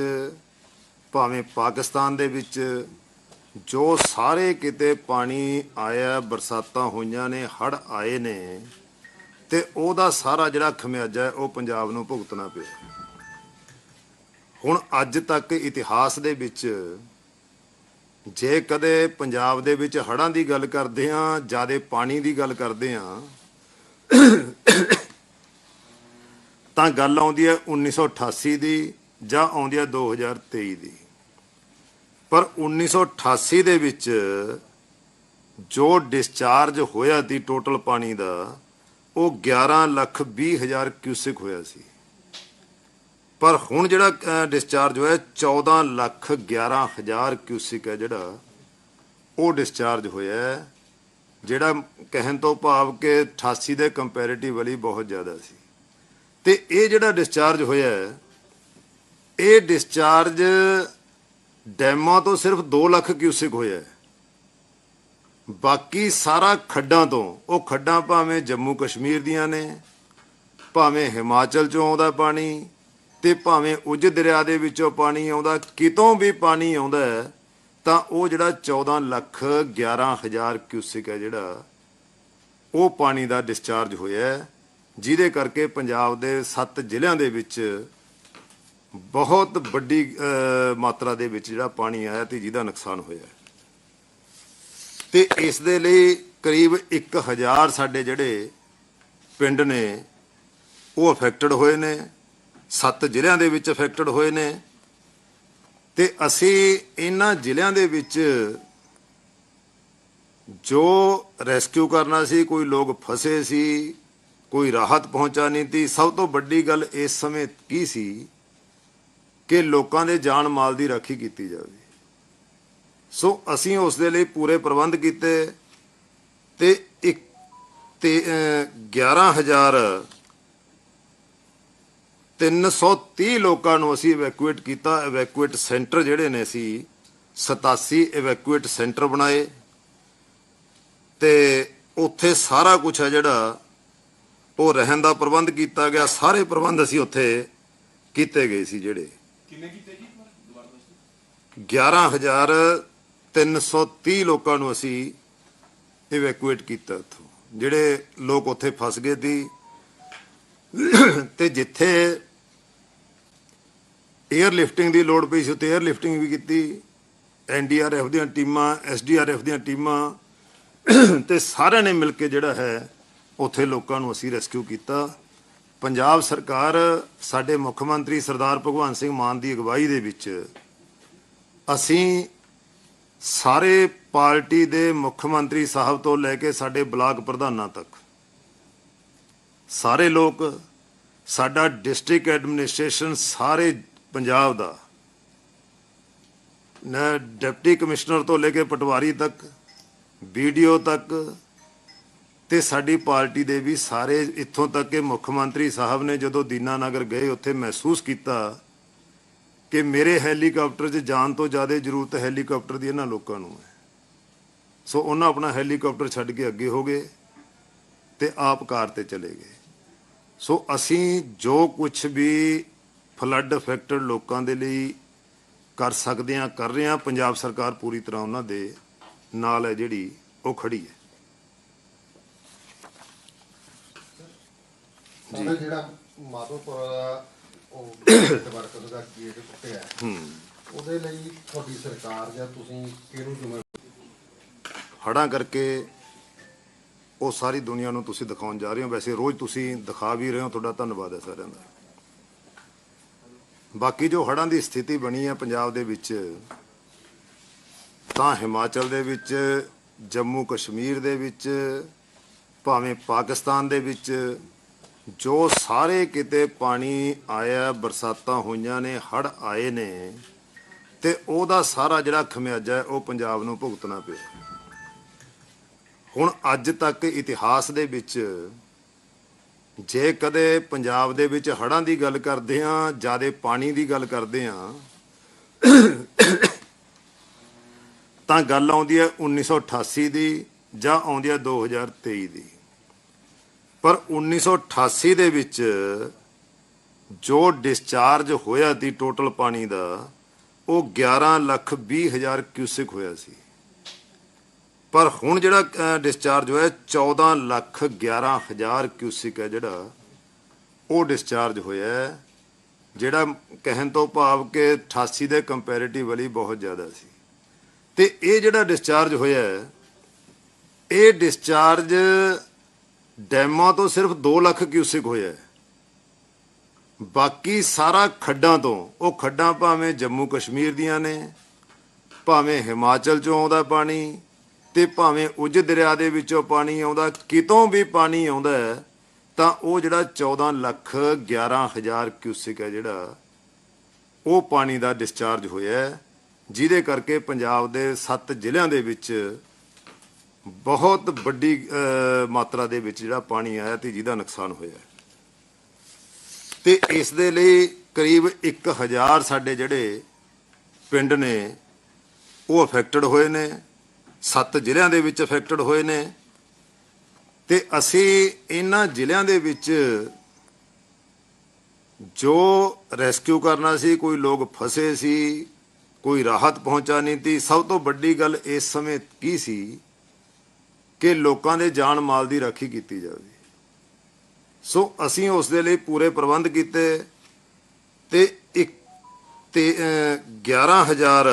ਭਾਵੇਂ ਪਾਕਿਸਤਾਨ ਦੇ ਵਿੱਚ, ਜੋ ਸਾਰੇ ਕਿਤੇ ਪਾਣੀ ਆਇਆ, ਬਰਸਾਤਾਂ ਹੋਈਆਂ ਨੇ ਹੜ ਆਏ ਨੇ, ਤੇ ਉਹਦਾ ਸਾਰਾ ਜਿਹੜਾ ਖਮਿਆਜਾ ਉਹ ਪੰਜਾਬ ਨੂੰ ਭੁਗਤਣਾ ਪਿਆ। ਹੁਣ ਅੱਜ ਤੱਕ ਇਤਿਹਾਸ ਦੇ ਵਿੱਚ ਜੇ ਕਦੇ ਪੰਜਾਬ ਦੇ ਵਿੱਚ ਹੜ੍ਹਾਂ ਦੀ ਗੱਲ ਕਰਦੇ ਹਾਂ, ਜਿਆਦੇ ਪਾਣੀ ਦੀ ਗੱਲ ਕਰਦੇ ਹਾਂ, ਤਾਂ ਗੱਲ ਆਉਂਦੀ ਹੈ 1988 ਦੀ ਜਾਂ ਆਉਂਦੀ ਹੈ 2023 ਦੀ। ਪਰ 1988 ਦੇ ਵਿੱਚ ਜੋ ਡਿਸਚਾਰਜ ਹੋਇਆ ਸੀ ਟੋਟਲ ਪਾਣੀ ਦਾ, ਉਹ 11 ਲੱਖ 20 ਹਜ਼ਾਰ ਕਿਊਸਿਕ ਹੋਇਆ ਸੀ। ਪਰ ਹੁਣ ਜਿਹੜਾ ਡਿਸਚਾਰਜ ਹੋਇਆ 14 ਲੱਖ 11 ਹਜ਼ਾਰ ਕਿਊਸਿਕ ਹੈ ਜਿਹੜਾ, ਉਹ ਡਿਸਚਾਰਜ ਹੋਇਆ ਜਿਹੜਾ ਕਹਿਣ ਤੋਂ ਭਾਵ ਕਿ 88 ਦੇ ਕੰਪੈਰੀਟਿਵਲੀ ਬਹੁਤ ਜ਼ਿਆਦਾ ਸੀ। ਤੇ ਇਹ ਜਿਹੜਾ ਡਿਸਚਾਰਜ ਹੋਇਆ ਇਹ ਡਿਸਚਾਰਜ ਡੈਮਾਂ ਤੋਂ ਸਿਰਫ 2 ਲੱਖ ਕਿਊਸਿਕ ਹੋਇਆ ਬਾਕੀ ਸਾਰਾ ਖੱਡਾਂ ਤੋਂ, ਉਹ ਖੱਡਾਂ ਭਾਵੇਂ ਜੰਮੂ ਕਸ਼ਮੀਰ ਦੀਆਂ ਨੇ, ਭਾਵੇਂ ਹਿਮਾਚਲ ਚੋਂ ਆਉਂਦਾ ਪਾਣੀ ਤੇ ਭਾਵੇਂ ਉਜ ਦਰਿਆ ਦੇ ਵਿੱਚੋਂ ਪਾਣੀ ਆਉਂਦਾ, ਕਿਤੋਂ ਵੀ ਪਾਣੀ ਆਉਂਦਾ ਤਾਂ ਉਹ ਜਿਹੜਾ 14 ਲੱਖ 11 ਹਜ਼ਾਰ ਕਿਊਸਿਕ ਹੈ ਜਿਹੜਾ, ਉਹ ਪਾਣੀ ਦਾ ਡਿਸਚਾਰਜ ਹੋਇਆ ਜਿਹਦੇ ਕਰਕੇ ਪੰਜਾਬ ਦੇ 7 ਜ਼ਿਲ੍ਹਿਆਂ ਦੇ ਵਿੱਚ ਬਹੁਤ ਵੱਡੀ ਮਾਤਰਾ ਦੇ ਵਿੱਚ ਜਿਹੜਾ ਪਾਣੀ ਆਇਆ ਤੇ ਜਿਹਦਾ ਨੁਕਸਾਨ ਹੋਇਆ ਹੈ। ਤੇ ਇਸ ਦੇ ਲਈ ਕਰੀਬ 1000 ਸਾਡੇ ਜਿਹੜੇ ਪਿੰਡ ਨੇ, ਉਹ ਅਫੈਕਟਡ ਹੋਏ ਨੇ 7 ਜ਼ਿਲ੍ਹਿਆਂ ਦੇ ਵਿੱਚ ਅਫੈਕਟਡ ਹੋਏ ਨੇ ਤੇ ਅਸੀਂ ਇਹਨਾਂ ਜ਼ਿਲ੍ਹਿਆਂ ਦੇ ਵਿੱਚ ਜੋ ਰੈਸਕਿਊ ਕਰਨਾ ਸੀ ਕੋਈ ਲੋਕ ਫਸੇ ਸੀ ਕੋਈ ਰਾਹਤ ਪਹੁੰਚਾਣੀ ਸੀ ਸਭ ਤੋਂ ਵੱਡੀ ਗੱਲ ਇਸ ਸਮੇਂ ਕੀ ਸੀ ਕਿ ਲੋਕਾਂ ਦੇ ਜਾਨ ਮਾਲ ਦੀ ਰਾਖੀ ਕੀਤੀ ਜਾਵੇ। ਸੋ ਅਸੀਂ ਉਸ ਦੇ ਲਈ ਪੂਰੇ ਪ੍ਰਬੰਧ ਕੀਤੇ ਤੇ ਇੱਕ ਤੇ ਅਹ, 11000 330 ਲੋਕਾਂ ਨੂੰ ਅਸੀਂ ਇਵੈਕੂਏਟ ਕੀਤਾ ਇਵੈਕੂਏਟ ਸੈਂਟਰ ਜਿਹੜੇ ਨੇ ਅਸੀਂ 87 ਇਵੈਕੂਏਟ ਸੈਂਟਰ ਬਣਾਏ। ਤੇ ਉੱਥੇ ਸਾਰਾ ਕੁਝ ਹੈ ਜਿਹੜਾ ਉਹ ਰਹਿਣ ਦਾ ਪ੍ਰਬੰਧ ਕੀਤਾ ਗਿਆ। ਸਾਰੇ ਪ੍ਰਬੰਧ ਅਸੀਂ ਉੱਥੇ ਕੀਤੇ ਗਏ ਸੀ ਜਿਹੜੇ। ਕਿੰਨੇ ਕੀਤੇ ਜੀ? ਦੁਬਾਰਾ ਦੱਸੋ 11330 ਲੋਕਾਂ ਨੂੰ ਅਸੀਂ ਇਵੈਕੂਏਟ ਕੀਤਾ ਉੱਥੋਂ। ਜਿਹੜੇ ਲੋਕ ਉੱਥੇ ਫਸ ਗਏ ਸੀ। ਤੇ ਜਿੱਥੇ 에ਅਰ ਲਿਫਟਿੰਗ ਦੀ ਲੋੜ ਪਈ ਸੀ, ਉੱਥੇ 에ਅਰ ਲਿਫਟਿੰਗ ਵੀ ਕੀਤੀ ਐਨਡੀਆਰਐਫ ਦੀਆਂ ਟੀਮਾਂ ਐਸਡੀਆਰਐਫ ਦੀਆਂ ਟੀਮਾਂ। ਤੇ ਸਾਰਿਆਂ ਨੇ ਮਿਲ ਕੇ ਜਿਹੜਾ ਹੈ, ਉੱਥੇ ਲੋਕਾਂ ਨੂੰ ਅਸੀਂ ਰੈਸਕਿਊ ਕੀਤਾ। ਪੰਜਾਬ ਸਰਕਾਰ ਸਾਡੇ ਮੁੱਖ ਮੰਤਰੀ ਸਰਦਾਰ ਭਗਵੰਤ ਸਿੰਘ ਮਾਨ ਦੀ ਅਗਵਾਈ ਦੇ ਵਿੱਚ ਅਸੀਂ ਸਾਰੇ ਪਾਰਟੀ ਦੇ ਮੁੱਖ ਮੰਤਰੀ ਸਾਹਿਬ ਤੋਂ ਲੈ ਕੇ ਸਾਡੇ ਬਲਾਕ ਪ੍ਰਧਾਨਾਂ ਤੱਕ, ਸਾਰੇ ਲੋਕ, ਸਾਡਾ ਡਿਸਟ੍ਰਿਕਟ ਐਡਮਿਨਿਸਟ੍ਰੇਸ਼ਨ ਸਾਰੇ ਪੰਜਾਬ ਦਾ। ਨਾ ਡਿਪਟੀ ਕਮਿਸ਼ਨਰ ਤੋਂ ਲੈ ਕੇ ਪਟਵਾਰੀ ਤੱਕ ਵੀਡੀਓ ਤੱਕ ਤੇ ਸਾਡੀ ਪਾਰਟੀ ਦੇ ਵੀ ਸਾਰੇ ਇੱਥੋਂ ਤੱਕ ਕਿ ਮੁੱਖ ਮੰਤਰੀ ਸਾਹਿਬ ਨੇ ਜਦੋਂ ਦੀਨਾਨਗਰ ਗਏ, ਉੱਥੇ ਮਹਿਸੂਸ ਕੀਤਾ ਕਿ ਮੇਰੇ ਹੈਲੀਕਾਪਟਰ 'ਚ ਜਾਣ ਤੋਂ ਜ਼ਿਆਦਾ ਜ਼ਰੂਰਤ ਹੈਲੀਕਾਪਟਰ ਦੀ ਇਹਨਾਂ ਲੋਕਾਂ ਨੂੰ ਹੈ। ਸੋ ਉਹਨਾਂ ਆਪਣਾ ਹੈਲੀਕਾਪਟਰ ਛੱਡ ਕੇ ਅੱਗੇ ਹੋ ਗਏ ਤੇ ਆਪ ਕਾਰ ਤੇ ਚਲੇ ਗਏ। ਸੋ ਅਸੀਂ ਜੋ ਕੁਝ ਵੀ ਫਲੱਡ ਅਫੈਕਟਡ ਲੋਕਾਂ ਦੇ ਲਈ ਕਰ ਸਕਦੇ ਹਾਂ ਕਰ ਰਹੇ ਹਾਂ। ਪੰਜਾਬ ਸਰਕਾਰ ਪੂਰੀ ਤਰ੍ਹਾਂ ਉਹਨਾਂ ਦੇ ਨਾਲ ਹੈ ਜਿਹੜੀ ਉਹ ਖੜੀ ਹੈ। ਸਾਡਾ ਜਿਹੜਾ ਮਾਧੋਪੁਰ ਦਾ ਉਹ (coughs) ਨੈਟਵਰਕ ਦਾ ਗੇਟ ਟੁੱਟਿਆ ਹੂੰ ਉਹਦੇ ਲਈ ਤੁਹਾਡੀ ਸਰਕਾਰ ਜਾਂ ਤੁਸੀਂ ਕਿਹਨੂੰ ਜਿੰਮੇ ਹੜਾਂ ਕਰਕੇ ਉਹ ਸਾਰੀ ਦੁਨੀਆ ਨੂੰ ਤੁਸੀਂ ਦਿਖਾਉਣ ਜਾ ਰਹੇ ਹੋ। ਵੈਸੇ ਰੋਜ਼ ਤੁਸੀਂ ਦਿਖਾ ਵੀ ਰਹੇ ਹੋ। ਤੁਹਾਡਾ ਧੰਨਵਾਦ ਹੈ ਸਾਰਿਆਂ ਦਾ। ਬਾਕੀ ਜੋ ਹੜ੍ਹਾਂ ਦੀ ਸਥਿਤੀ ਬਣੀ ਹੈ ਪੰਜਾਬ ਦੇ ਵਿੱਚ, ਤਾਂ ਹਿਮਾਚਲ ਦੇ ਵਿੱਚ, ਜੰਮੂ ਕਸ਼ਮੀਰ ਦੇ ਵਿੱਚ, ਭਾਵੇਂ ਪਾਕਿਸਤਾਨ ਦੇ ਵਿੱਚ, ਜੋ ਸਾਰੇ ਕਿਤੇ ਪਾਣੀ ਆਇਆ, ਬਰਸਾਤਾਂ ਹੋਈਆਂ ਨੇ ਹੜ ਆਏ ਨੇ, ਤੇ ਉਹਦਾ ਸਾਰਾ ਜਿਹੜਾ ਖਮਿਆਜਾ ਹੈ, ਉਹ ਪੰਜਾਬ ਨੂੰ ਭੁਗਤਣਾ ਪਿਆ। ਹੁਣ ਅੱਜ ਤੱਕ ਇਤਿਹਾਸ ਦੇ ਵਿੱਚ ਜੇ ਕਦੇ ਪੰਜਾਬ ਦੇ ਵਿੱਚ ਹੜ੍ਹਾਂ ਦੀ ਗੱਲ ਕਰਦੇ ਹਾਂ, ਜਿਆਦੇ ਪਾਣੀ ਦੀ ਗੱਲ ਕਰਦੇ ਹਾਂ, ਤਾਂ ਗੱਲ ਆਉਂਦੀ ਹੈ 1988 ਦੀ ਜਾਂ ਆਉਂਦੀ ਹੈ 2023 ਦੀ। ਪਰ 1988 ਦੇ ਵਿੱਚ ਜੋ ਡਿਸਚਾਰਜ ਹੋਇਆ ਸੀ ਟੋਟਲ ਪਾਣੀ ਦਾ, ਉਹ 11 ਲੱਖ 20 ਹਜ਼ਾਰ ਕਿਊਸਿਕ ਹੋਇਆ ਸੀ। ਪਰ ਹੁਣ ਜਿਹੜਾ ਡਿਸਚਾਰਜ ਹੋਇਆ 14 ਲੱਖ 11 ਹਜ਼ਾਰ ਕਿਊਸਿਕ ਹੈ ਜਿਹੜਾ, ਉਹ ਡਿਸਚਾਰਜ ਹੋਇਆ ਜਿਹੜਾ ਕਹਿਣ ਤੋਂ ਭਾਵ ਕਿ 88 ਦੇ ਕੰਪੈਰੀਟਿਵਲੀ ਬਹੁਤ ਜ਼ਿਆਦਾ ਸੀ। ਤੇ ਇਹ ਜਿਹੜਾ ਡਿਸਚਾਰਜ ਹੋਇਆ ਇਹ ਡਿਸਚਾਰਜ ਡੈਮਾਂ ਤੋਂ ਸਿਰਫ 2 ਲੱਖ ਕਿਊਸਿਕ ਹੋਇਆ ਬਾਕੀ ਸਾਰਾ ਖੱਡਾਂ ਤੋਂ, ਉਹ ਖੱਡਾਂ ਭਾਵੇਂ ਜੰਮੂ ਕਸ਼ਮੀਰ ਦੀਆਂ ਨੇ, ਭਾਵੇਂ ਹਿਮਾਚਲ ਚੋਂ ਆਉਂਦਾ ਪਾਣੀ ਤੇ ਭਾਵੇਂ ਉਜ ਦਰਿਆ ਦੇ ਵਿੱਚੋਂ ਪਾਣੀ ਆਉਂਦਾ, ਕਿਤੋਂ ਵੀ ਪਾਣੀ ਆਉਂਦਾ ਤਾਂ ਉਹ ਜਿਹੜਾ 14 ਲੱਖ 11 ਹਜ਼ਾਰ ਕਿਊਸਿਕ ਹੈ ਜਿਹੜਾ, ਉਹ ਪਾਣੀ ਦਾ ਡਿਸਚਾਰਜ ਹੋਇਆ ਜਿਹਦੇ ਕਰਕੇ ਪੰਜਾਬ ਦੇ 7 ਜ਼ਿਲ੍ਹਿਆਂ ਦੇ ਵਿੱਚ ਬਹੁਤ ਵੱਡੀ ਮਾਤਰਾ ਦੇ ਵਿੱਚ ਜਿਹੜਾ ਪਾਣੀ ਆਇਆ ਤੇ ਜਿਹਦਾ ਨੁਕਸਾਨ ਹੋਇਆ ਹੈ। ਤੇ ਇਸ ਦੇ ਲਈ ਕਰੀਬ 1000 ਸਾਡੇ ਜਿਹੜੇ ਪਿੰਡ ਨੇ, ਉਹ ਅਫੈਕਟਡ ਹੋਏ ਨੇ ਸੱਤ ਜ਼ਿਲ੍ਹਿਆਂ ਦੇ ਵਿੱਚ ਅਫੈਕਟਡ ਹੋਏ ਨੇ। ਤੇ ਅਸੀਂ ਇਹਨਾਂ ਜ਼ਿਲ੍ਹਿਆਂ ਦੇ ਵਿੱਚ ਜੋ ਰੈਸਕਿਊ ਕਰਨਾ ਸੀ ਕੋਈ ਲੋਕ ਫਸੇ ਸੀ ਕੋਈ ਰਾਹਤ ਪਹੁੰਚਾਣੀ ਸੀ ਸਭ ਤੋਂ ਵੱਡੀ ਗੱਲ ਇਸ ਸਮੇਂ ਕੀ ਸੀ ਕਿ ਲੋਕਾਂ ਦੇ ਜਾਨ ਮਾਲ ਦੀ ਰਾਖੀ ਕੀਤੀ ਜਾਵੇ। ਸੋ ਅਸੀਂ ਉਸ ਦੇ ਲਈ ਪੂਰੇ ਪ੍ਰਬੰਧ ਕੀਤੇ ਤੇ ਇੱਕ ਤੇ ਅਹ, 11000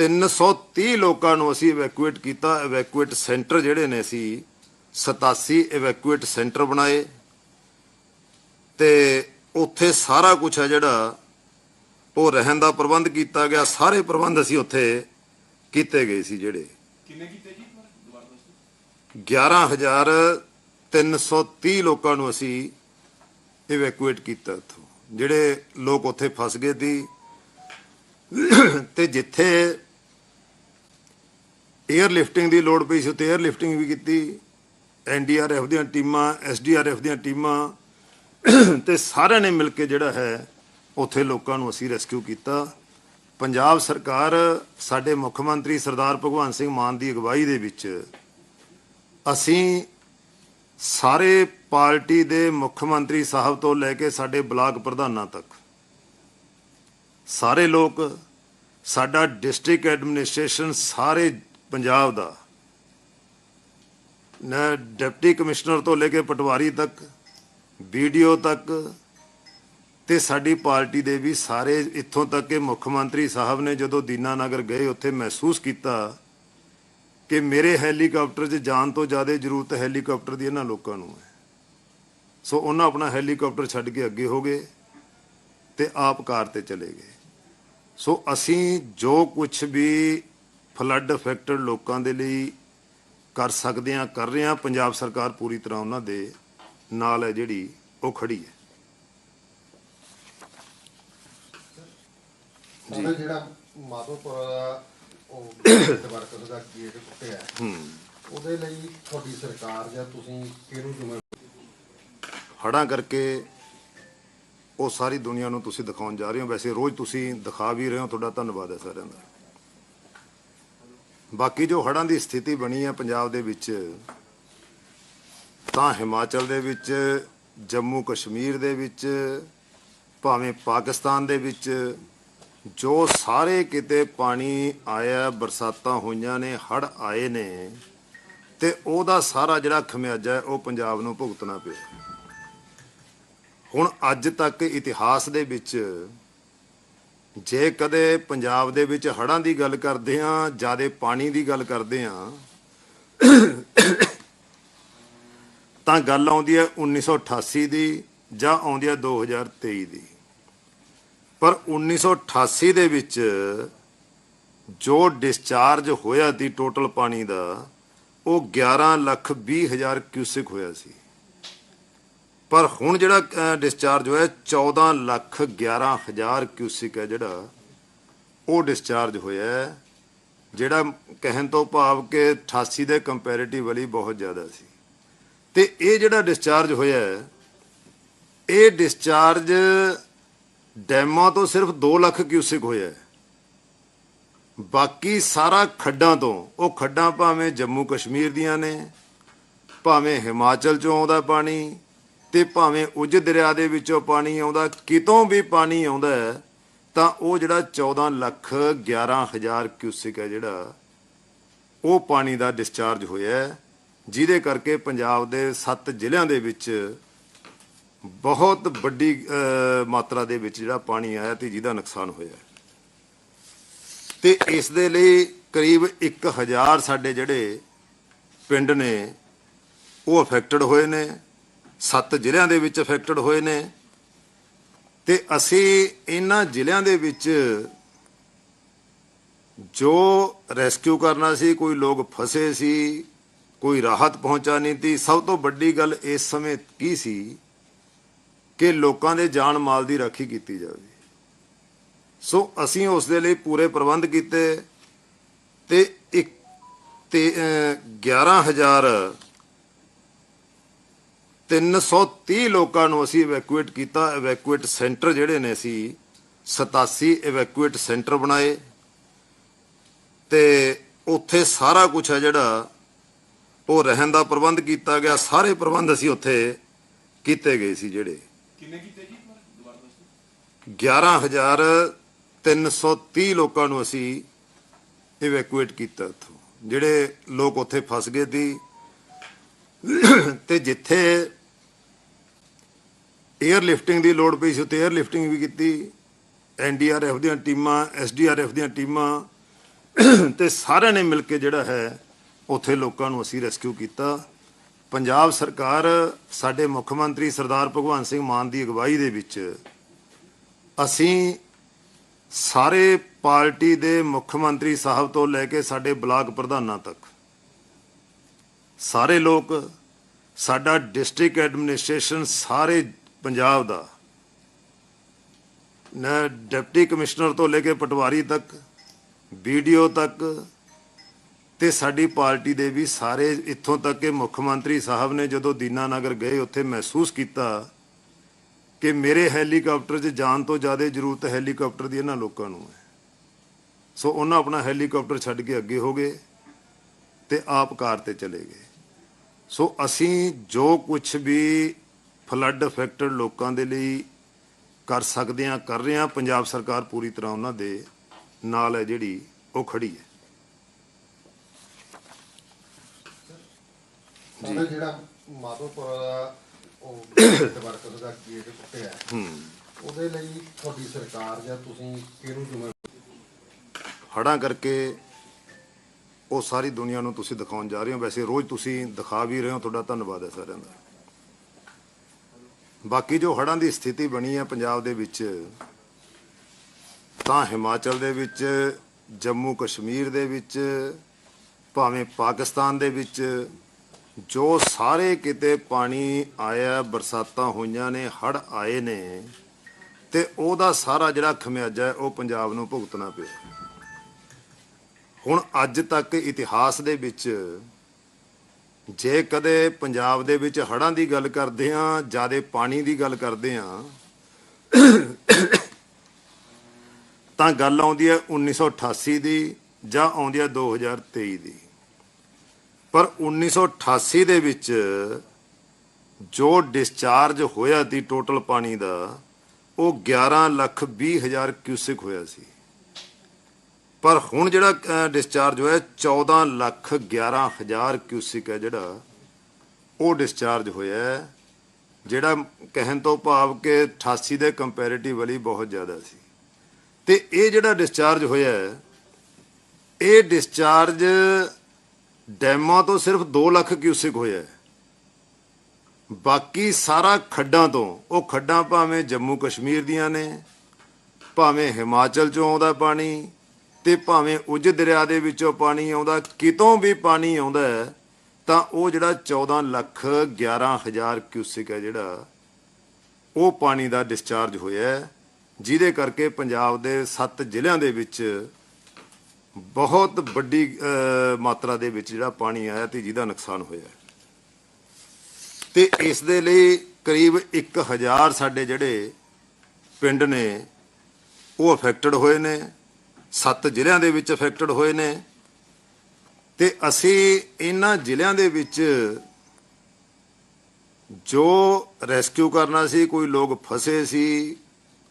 330 ਲੋਕਾਂ ਨੂੰ ਅਸੀਂ ਇਵੈਕੂਏਟ ਕੀਤਾ ਇਵੈਕੂਏਟ ਸੈਂਟਰ ਜਿਹੜੇ ਨੇ ਅਸੀਂ 87 ਇਵੈਕੂਏਟ ਸੈਂਟਰ ਬਣਾਏ ਤੇ ਉੱਥੇ ਸਾਰਾ ਕੁਝ ਹੈ ਜਿਹੜਾ ਉਹ ਰਹਿਣ ਦਾ ਪ੍ਰਬੰਧ ਕੀਤਾ ਗਿਆ ਸਾਰੇ ਪ੍ਰਬੰਧ ਅਸੀਂ ਉੱਥੇ ਕੀਤੇ ਗਏ ਸੀ ਜਿਹੜੇ। ਕਿੰਨੇ ਕੀਤੇ ਜੀ? ਦੁਬਾਰਾ ਦੱਸੋ 11330 ਲੋਕਾਂ ਨੂੰ ਅਸੀਂ ਇਵੈਕੂਏਟ ਕੀਤਾ ਉੱਥੋਂ। ਜਿਹੜੇ ਲੋਕ ਉੱਥੇ ਫਸ ਗਏ ਸੀ ਤੇ ਜਿੱਥੇ 에ਅਰ ਲਿਫਟਿੰਗ ਦੀ ਲੋੜ ਪਈ ਸੀ, ਉੱਥੇ 에ਅਰ ਲਿਫਟਿੰਗ ਵੀ ਕੀਤੀ। ਐਨਡੀਆਰਐਫ ਦੀਆਂ ਟੀਮਾਂ ਐਸਡੀਆਰਐਫ ਦੀਆਂ ਟੀਮਾਂ। ਤੇ ਸਾਰਿਆਂ ਨੇ ਮਿਲ ਕੇ ਜਿਹੜਾ ਹੈ, ਉੱਥੇ ਲੋਕਾਂ ਨੂੰ ਅਸੀਂ ਰੈਸਕਿਊ ਕੀਤਾ। ਪੰਜਾਬ ਸਰਕਾਰ ਸਾਡੇ ਮੁੱਖ ਮੰਤਰੀ ਸਰਦਾਰ ਭਗਵੰਤ ਸਿੰਘ ਮਾਨ ਦੀ ਅਗਵਾਈ ਦੇ ਵਿੱਚ ਅਸੀਂ ਸਾਰੇ ਪਾਰਟੀ ਦੇ ਮੁੱਖ ਮੰਤਰੀ ਸਾਹਿਬ ਤੋਂ ਲੈ ਕੇ ਸਾਡੇ ਬਲਾਕ ਪ੍ਰਧਾਨਾਂ ਤੱਕ, ਸਾਰੇ ਲੋਕ, ਸਾਡਾ ਡਿਸਟ੍ਰਿਕਟ ਐਡਮਿਨਿਸਟ੍ਰੇਸ਼ਨ ਸਾਰੇ ਪੰਜਾਬ ਦਾ। ਨਾ ਡਿਪਟੀ ਕਮਿਸ਼ਨਰ ਤੋਂ ਲੈ ਕੇ ਪਟਵਾਰੀ ਤੱਕ ਵੀਡੀਓ ਤੱਕ ਤੇ ਸਾਡੀ ਪਾਰਟੀ ਦੇ ਵੀ ਸਾਰੇ ਇੱਥੋਂ ਤੱਕ ਕਿ ਮੁੱਖ ਮੰਤਰੀ ਸਾਹਿਬ ਨੇ ਜਦੋਂ ਦੀਨਾਨਗਰ ਗਏ, ਉੱਥੇ ਮਹਿਸੂਸ ਕੀਤਾ ਕਿ ਮੇਰੇ ਹੈਲੀਕਾਪਟਰ 'ਚ ਜਾਣ ਤੋਂ ਜ਼ਿਆਦਾ ਜ਼ਰੂਰਤ ਹੈਲੀਕਾਪਟਰ ਦੀ ਇਹਨਾਂ ਲੋਕਾਂ ਨੂੰ ਹੈ। ਸੋ ਉਹਨਾਂ ਆਪਣਾ ਹੈਲੀਕਾਪਟਰ ਛੱਡ ਕੇ ਅੱਗੇ ਹੋ ਗਏ ਤੇ ਆਪ ਕਾਰ ਤੇ ਚਲੇ ਗਏ। ਸੋ ਅਸੀਂ ਜੋ ਕੁਝ ਵੀ ਫਲੱਡ ਅਫੈਕਟਡ ਲੋਕਾਂ ਦੇ ਲਈ ਕਰ ਸਕਦੇ ਹਾਂ ਕਰ ਰਹੇ ਹਾਂ। ਪੰਜਾਬ ਸਰਕਾਰ ਪੂਰੀ ਤਰ੍ਹਾਂ ਉਹਨਾਂ ਦੇ ਨਾਲ ਹੈ ਜਿਹੜੀ ਉਹ ਖੜੀ ਹੈ। ਜਿਹੜਾ ਮਾਧੋਪੁਰ ਦਾ ਉਹ (coughs) ਨੈਟਵਰਕ ਦਾ ਗੇਟ ਟੁੱਟਿਆ ਹੂੰ। ਉਹਦੇ ਲਈ ਤੁਹਾਡੀ ਸਰਕਾਰ ਜਾਂ ਤੁਸੀਂ ਕਿਹਨੂੰ ਹੜਾਂ ਕਰਕੇ ਉਹ ਸਾਰੀ ਦੁਨੀਆ ਨੂੰ ਤੁਸੀਂ ਦਿਖਾਉਣ ਜਾ ਰਹੇ ਹੋ। ਵੈਸੇ ਰੋਜ਼ ਤੁਸੀਂ ਦਿਖਾ ਵੀ ਰਹੇ ਹੋ। ਤੁਹਾਡਾ ਧੰਨਵਾਦ ਹੈ ਸਾਰਿਆਂ ਦਾ। ਬਾਕੀ ਜੋ ਹੜਾਂ ਦੀ ਸਥਿਤੀ ਬਣੀ ਹੈ ਪੰਜਾਬ ਦੇ ਵਿੱਚ, ਤਾਂ ਹਿਮਾਚਲ ਦੇ ਵਿੱਚ, ਜੰਮੂ ਕਸ਼ਮੀਰ ਦੇ ਵਿੱਚ, ਭਾਵੇਂ ਪਾਕਿਸਤਾਨ ਦੇ ਵਿੱਚ, ਜੋ ਸਾਰੇ ਕਿਤੇ ਪਾਣੀ ਆਇਆ, ਬਰਸਾਤਾਂ ਹੋਈਆਂ ਨੇ ਹੜ ਆਏ ਨੇ, ਤੇ ਉਹਦਾ ਸਾਰਾ ਜਿਹੜਾ ਖਮਿਆਜਾ ਹੈ, ਉਹ ਪੰਜਾਬ ਨੂੰ ਭੁਗਤਣਾ ਪਿਆ। ਹੁਣ ਅੱਜ ਤੱਕ ਇਤਿਹਾਸ ਦੇ ਵਿੱਚ ਜੇ ਕਦੇ ਪੰਜਾਬ ਦੇ ਵਿੱਚ ਹੜ੍ਹਾਂ ਦੀ ਗੱਲ ਕਰਦੇ ਆਂ ਜਿਆਦੇ ਪਾਣੀ ਦੀ ਗੱਲ ਕਰਦੇ ਆਂ ਤਾਂ ਗੱਲ ਆਉਂਦੀ ਹੈ 1988 ਦੀ ਜਾਂ ਆਉਂਦੀ ਹੈ 2023 ਦੀ। ਪਰ 1988 ਦੇ ਵਿੱਚ ਜੋ ਡਿਸਚਾਰਜ ਹੋਇਆ ਸੀ ਟੋਟਲ ਪਾਣੀ ਦਾ, ਉਹ 11 ਲੱਖ 20 ਹਜ਼ਾਰ ਕਿਊਸਿਕ ਹੋਇਆ ਸੀ। ਪਰ ਹੁਣ ਜਿਹੜਾ ਡਿਸਚਾਰਜ ਹੋਇਆ 14 ਲੱਖ 11 ਹਜ਼ਾਰ ਕਿਊਸਿਕ ਹੈ ਜਿਹੜਾ, ਉਹ ਡਿਸਚਾਰਜ ਹੋਇਆ ਜਿਹੜਾ ਕਹਿਣ ਤੋਂ ਭਾਵ ਕਿ 88 ਦੇ ਕੰਪੈਰੀਟਿਵਲੀ ਬਹੁਤ ਜ਼ਿਆਦਾ ਸੀ। ਤੇ ਇਹ ਜਿਹੜਾ ਡਿਸਚਾਰਜ ਹੋਇਆ ਇਹ ਡਿਸਚਾਰਜ ਡੈਮਾਂ ਤੋਂ ਸਿਰਫ 2 ਲੱਖ ਕਿਊਸਿਕ ਹੋਇਆ ਬਾਕੀ ਸਾਰਾ ਖੱਡਾਂ ਤੋਂ, ਉਹ ਖੱਡਾਂ ਭਾਵੇਂ ਜੰਮੂ ਕਸ਼ਮੀਰ ਦੀਆਂ ਨੇ, ਭਾਵੇਂ ਹਿਮਾਚਲ ਚੋਂ ਆਉਂਦਾ ਪਾਣੀ ਤੇ ਭਾਵੇਂ ਉਜ ਦਰਿਆ ਦੇ ਵਿੱਚੋਂ ਪਾਣੀ ਆਉਂਦਾ, ਕਿਤੋਂ ਵੀ ਪਾਣੀ ਆਉਂਦਾ ਤਾਂ ਉਹ ਜਿਹੜਾ 14 ਲੱਖ 11 ਹਜ਼ਾਰ ਕਿਊਸਿਕ ਹੈ ਜਿਹੜਾ, ਉਹ ਪਾਣੀ ਦਾ ਡਿਸਚਾਰਜ ਹੋਇਆ ਜਿਹਦੇ ਕਰਕੇ ਪੰਜਾਬ ਦੇ 7 ਜ਼ਿਲ੍ਹਿਆਂ ਦੇ ਵਿੱਚ ਬਹੁਤ ਵੱਡੀ ਮਾਤਰਾ ਦੇ ਵਿੱਚ ਜਿਹੜਾ ਪਾਣੀ ਆਇਆ ਤੇ ਜਿਹਦਾ ਨੁਕਸਾਨ ਹੋਇਆ ਹੈ। ਤੇ ਇਸ ਦੇ ਲਈ ਕਰੀਬ 1000 ਸਾਡੇ ਜਿਹੜੇ ਪਿੰਡ ਨੇ, ਉਹ ਅਫੈਕਟਡ ਹੋਏ ਨੇ ਸੱਤ ਜ਼ਿਲ੍ਹਿਆਂ ਦੇ ਵਿੱਚ ਅਫੈਕਟਡ ਹੋਏ ਨੇ। ਤੇ ਅਸੀਂ ਇਹਨਾਂ ਜ਼ਿਲ੍ਹਿਆਂ ਦੇ ਵਿੱਚ ਜੋ ਰੈਸਕਿਊ ਕਰਨਾ ਸੀ ਕੋਈ ਲੋਕ ਫਸੇ ਸੀ ਕੋਈ ਰਾਹਤ ਪਹੁੰਚਾਣੀ ਸੀ ਸਭ ਤੋਂ ਵੱਡੀ ਗੱਲ ਇਸ ਸਮੇਂ ਕੀ ਸੀ ਕਿ ਲੋਕਾਂ ਦੇ ਜਾਨ ਮਾਲ ਦੀ ਰਾਖੀ ਕੀਤੀ ਜਾਵੇ। ਸੋ ਅਸੀਂ ਉਸ ਦੇ ਲਈ ਪੂਰੇ ਪ੍ਰਬੰਧ ਕੀਤੇ ਤੇ ਇੱਕ ਤੇ ਅਹ, 11000 330 ਲੋਕਾਂ ਨੂੰ ਅਸੀਂ ਇਵੈਕੂਏਟ ਕੀਤਾ। ਇਵੈਕੂਏਟ ਸੈਂਟਰ ਜਿਹੜੇ ਨੇ ਅਸੀਂ 87 ਇਵੈਕੂਏਟ ਸੈਂਟਰ ਬਣਾਏ। ਤੇ ਉੱਥੇ ਸਾਰਾ ਕੁਝ ਹੈ ਜਿਹੜਾ ਉਹ ਰਹਿਣ ਦਾ ਪ੍ਰਬੰਧ ਕੀਤਾ ਗਿਆ। ਸਾਰੇ ਪ੍ਰਬੰਧ ਅਸੀਂ ਉੱਥੇ ਕੀਤੇ ਗਏ ਸੀ ਜਿਹੜੇ। ਕਿੰਨੇ ਕੀਤੇ ਜੀ? ਦੁਬਾਰਾ ਦੱਸੋ। 11330 ਲੋਕਾਂ ਨੂੰ ਅਸੀਂ ਇਵੈਕੂਏਟ ਕੀਤਾ ਉੱਥੋਂ। ਜਿਹੜੇ ਲੋਕ ਉੱਥੇ ਫਸ ਗਏ ਸੀ। ਤੇ ਜਿੱਥੇ 에ਅਰ ਲਿਫਟਿੰਗ ਦੀ ਲੋੜ ਪਈ ਸੀ, ਉੱਥੇ 에ਅਰ ਲਿਫਟਿੰਗ ਵੀ ਕੀਤੀ ਐਨਡੀਆਰਐਫ ਦੀਆਂ ਟੀਮਾਂ ਐਸਡੀਆਰਐਫ ਦੀਆਂ ਟੀਮਾਂ। ਤੇ ਸਾਰਿਆਂ ਨੇ ਮਿਲ ਕੇ ਜਿਹੜਾ ਹੈ, ਉੱਥੇ ਲੋਕਾਂ ਨੂੰ ਅਸੀਂ ਰੈਸਕਿਊ ਕੀਤਾ। ਪੰਜਾਬ ਸਰਕਾਰ, ਸਾਡੇ ਮੁੱਖ ਮੰਤਰੀ ਸਰਦਾਰ ਭਗਵੰਤ ਸਿੰਘ ਮਾਨ ਦੀ ਅਗਵਾਈ ਦੇ ਵਿੱਚ ਅਸੀਂ ਸਾਰੇ ਪਾਰਟੀ ਦੇ ਮੁੱਖ ਮੰਤਰੀ ਸਾਹਿਬ ਤੋਂ ਲੈ ਕੇ ਸਾਡੇ ਬਲਾਕ ਪ੍ਰਧਾਨਾਂ ਤੱਕ, ਸਾਰੇ ਲੋਕ, ਸਾਡਾ ਡਿਸਟ੍ਰਿਕਟ ਐਡਮਿਨਿਸਟ੍ਰੇਸ਼ਨ ਸਾਰੇ ਪੰਜਾਬ ਦਾ। ਨਾ ਡਿਪਟੀ ਕਮਿਸ਼ਨਰ ਤੋਂ ਲੈ ਕੇ ਪਟਵਾਰੀ ਤੱਕ ਵੀਡੀਓ ਤੱਕ ਤੇ ਸਾਡੀ ਪਾਰਟੀ ਦੇ ਵੀ ਸਾਰੇ ਇੱਥੋਂ ਤੱਕ ਕਿ ਮੁੱਖ ਮੰਤਰੀ ਸਾਹਿਬ ਨੇ ਜਦੋਂ ਦੀਨਾਨਗਰ ਗਏ, ਉੱਥੇ ਮਹਿਸੂਸ ਕੀਤਾ ਕਿ ਮੇਰੇ ਹੈਲੀਕਾਪਟਰ 'ਚ ਜਾਣ ਤੋਂ ਜ਼ਿਆਦਾ ਜ਼ਰੂਰਤ ਹੈਲੀਕਾਪਟਰ ਦੀ ਇਹਨਾਂ ਲੋਕਾਂ ਨੂੰ ਹੈ। ਸੋ ਉਹਨਾਂ ਆਪਣਾ ਹੈਲੀਕਾਪਟਰ ਛੱਡ ਕੇ ਅੱਗੇ ਹੋ ਗਏ ਤੇ ਆਪ ਕਾਰ ਤੇ ਚਲੇ ਗਏ। ਸੋ ਅਸੀਂ ਜੋ ਕੁਝ ਵੀ ਫਲੱਡ ਅਫੈਕਟਡ ਲੋਕਾਂ ਦੇ ਲਈ ਕਰ ਸਕਦੇ ਹਾਂ ਕਰ ਰਹੇ ਹਾਂ। ਪੰਜਾਬ ਸਰਕਾਰ ਪੂਰੀ ਤਰ੍ਹਾਂ ਉਹਨਾਂ ਦੇ ਨਾਲ ਹੈ ਜਿਹੜੀ ਉਹ ਖੜੀ ਹੈ। ਉਹਦਾ ਜਿਹੜਾ ਮਾਧੋਪੁਰ ਦਾ ਉਹ ਨੈਟਵਰਕ ਦਾ ਗੇਟ ਟੁੱਟਿਆ ਹੂੰ। ਉਹਦੇ ਲਈ ਤੁਹਾਡੀ ਸਰਕਾਰ ਜਾਂ ਤੁਸੀਂ ਕਿਹਨੂੰ ਜ਼ਿੰਮੇਵਾਰ? ਹੜਾਂ ਕਰਕੇ ਉਹ ਸਾਰੀ ਦੁਨੀਆ ਨੂੰ ਤੁਸੀਂ ਦਿਖਾਉਣ ਜਾ ਰਹੇ ਹੋ। ਵੈਸੇ ਰੋਜ਼ ਤੁਸੀਂ ਦਿਖਾ ਵੀ ਰਹੇ ਹੋ। ਤੁਹਾਡਾ ਧੰਨਵਾਦ ਹੈ ਸਾਰਿਆਂ ਦਾ। ਬਾਕੀ ਜੋ ਹੜਾਂ ਦੀ ਸਥਿਤੀ ਬਣੀ ਹੈ ਪੰਜਾਬ ਦੇ ਵਿੱਚ, ਤਾਂ ਹਿਮਾਚਲ ਦੇ ਵਿੱਚ, ਜੰਮੂ ਕਸ਼ਮੀਰ ਦੇ ਵਿੱਚ, ਭਾਵੇਂ ਪਾਕਿਸਤਾਨ ਦੇ ਵਿੱਚ, ਜੋ ਸਾਰੇ ਕਿਤੇ ਪਾਣੀ ਆਇਆ, ਬਰਸਾਤਾਂ ਹੋਈਆਂ ਨੇ ਹੜ ਆਏ ਨੇ, ਤੇ ਉਹਦਾ ਸਾਰਾ ਜਿਹੜਾ ਖਮਿਆਜਾ ਹੈ, ਉਹ ਪੰਜਾਬ ਨੂੰ ਭੁਗਤਣਾ ਪਿਆ। ਹੁਣ ਅੱਜ ਤੱਕ ਇਤਿਹਾਸ ਦੇ ਵਿੱਚ ਜੇ ਕਦੇ ਪੰਜਾਬ ਦੇ ਵਿੱਚ ਹੜ੍ਹਾਂ ਦੀ ਗੱਲ ਕਰਦੇ ਆਂ ਜਿਆਦੇ ਪਾਣੀ ਦੀ ਗੱਲ ਕਰਦੇ ਆਂ ਤਾਂ ਗੱਲ ਆਉਂਦੀ ਹੈ 1988 ਦੀ ਜਾਂ ਆਉਂਦੀ ਹੈ 2023 ਦੀ। ਪਰ 1988 ਦੇ ਵਿੱਚ ਜੋ ਡਿਸਚਾਰਜ ਹੋਇਆ ਸੀ ਟੋਟਲ ਪਾਣੀ ਦਾ, ਉਹ 11 ਲੱਖ 20 ਹਜ਼ਾਰ ਕਿਊਸਿਕ ਹੋਇਆ ਸੀ। ਪਰ ਹੁਣ ਜਿਹੜਾ ਡਿਸਚਾਰਜ ਹੋਇਆ 14 ਲੱਖ 11 ਹਜ਼ਾਰ ਕਿਊਸਿਕ ਹੈ ਜਿਹੜਾ, ਉਹ ਡਿਸਚਾਰਜ ਹੋਇਆ ਜਿਹੜਾ ਕਹਿਣ ਤੋਂ ਭਾਵ ਕਿ 88 ਦੇ ਕੰਪੈਰੀਟਿਵਲੀ ਬਹੁਤ ਜ਼ਿਆਦਾ ਸੀ। ਤੇ ਇਹ ਜਿਹੜਾ ਡਿਸਚਾਰਜ ਹੋਇਆ ਇਹ ਡਿਸਚਾਰਜ ਡੈਮਾਂ ਤੋਂ ਸਿਰਫ 2 ਲੱਖ ਕਿਊਸਿਕ ਹੋਇਆ ਬਾਕੀ ਸਾਰਾ ਖੱਡਾਂ ਤੋਂ, ਉਹ ਖੱਡਾਂ ਭਾਵੇਂ ਜੰਮੂ ਕਸ਼ਮੀਰ ਦੀਆਂ ਨੇ, ਭਾਵੇਂ ਹਿਮਾਚਲ ਚੋਂ ਆਉਂਦਾ ਪਾਣੀ ਤੇ ਭਾਵੇਂ ਉਜ ਦਰਿਆ ਦੇ ਵਿੱਚੋਂ ਪਾਣੀ ਆਉਂਦਾ, ਕਿਤੋਂ ਵੀ ਪਾਣੀ ਆਉਂਦਾ ਤਾਂ ਉਹ ਜਿਹੜਾ 14 ਲੱਖ 11 ਹਜ਼ਾਰ ਕਿਊਸਿਕ ਹੈ ਜਿਹੜਾ, ਉਹ ਪਾਣੀ ਦਾ ਡਿਸਚਾਰਜ ਹੋਇਆ ਜਿਹਦੇ ਕਰਕੇ ਪੰਜਾਬ ਦੇ 7 ਜ਼ਿਲ੍ਹਿਆਂ ਦੇ ਵਿੱਚ ਬਹੁਤ ਵੱਡੀ ਮਾਤਰਾ ਦੇ ਵਿੱਚ ਜਿਹੜਾ ਪਾਣੀ ਆਇਆ ਤੇ ਜਿਹਦਾ ਨੁਕਸਾਨ ਹੋਇਆ ਹੈ। ਤੇ ਇਸ ਦੇ ਲਈ ਕਰੀਬ 1000 ਸਾਡੇ ਜਿਹੜੇ ਪਿੰਡ ਨੇ, ਉਹ ਅਫੈਕਟਡ ਹੋਏ ਨੇ ਸੱਤ ਜ਼ਿਲ੍ਹਿਆਂ ਦੇ ਵਿੱਚ ਅਫੈਕਟਡ ਹੋਏ ਨੇ। ਤੇ ਅਸੀਂ ਇਹਨਾਂ ਜ਼ਿਲ੍ਹਿਆਂ ਦੇ ਵਿੱਚ ਜੋ ਰੈਸਕਿਊ ਕਰਨਾ ਸੀ ਕੋਈ ਲੋਕ ਫਸੇ ਸੀ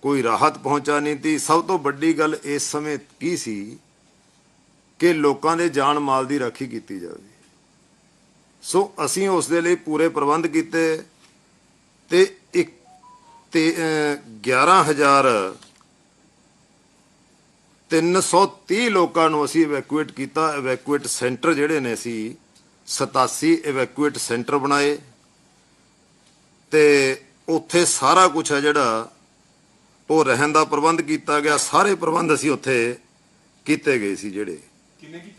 ਕੋਈ ਰਾਹਤ ਪਹੁੰਚਾਣੀ ਸੀ ਸਭ ਤੋਂ ਵੱਡੀ ਗੱਲ ਇਸ ਸਮੇਂ ਕੀ ਸੀ ਕਿ ਲੋਕਾਂ ਦੇ ਜਾਨ ਮਾਲ ਦੀ ਰਾਖੀ ਕੀਤੀ ਜਾਵੇ। ਸੋ ਅਸੀਂ ਉਸ ਦੇ ਲਈ ਪੂਰੇ ਪ੍ਰਬੰਧ ਕੀਤੇ ਤੇ ਇੱਕ ਤੇ ਅਹ, 11000 330 ਲੋਕਾਂ ਨੂੰ ਅਸੀਂ ਇਵੈਕੂਏਟ ਕੀਤਾ। ਇਵੈਕੂਏਟ ਸੈਂਟਰ ਜਿਹੜੇ ਨੇ ਅਸੀਂ 87 ਇਵੈਕੂਏਟ ਸੈਂਟਰ ਬਣਾਏ। ਤੇ ਉੱਥੇ ਸਾਰਾ ਕੁਝ ਹੈ ਜਿਹੜਾ, ਉਹ ਰਹਿਣ ਦਾ ਪ੍ਰਬੰਧ ਕੀਤਾ ਗਿਆ। ਸਾਰੇ ਪ੍ਰਬੰਧ ਅਸੀਂ ਉੱਥੇ ਕੀਤੇ ਗਏ ਸੀ ਜਿਹੜੇ। ਕਿੰਨੇ ਕੀਤੇ?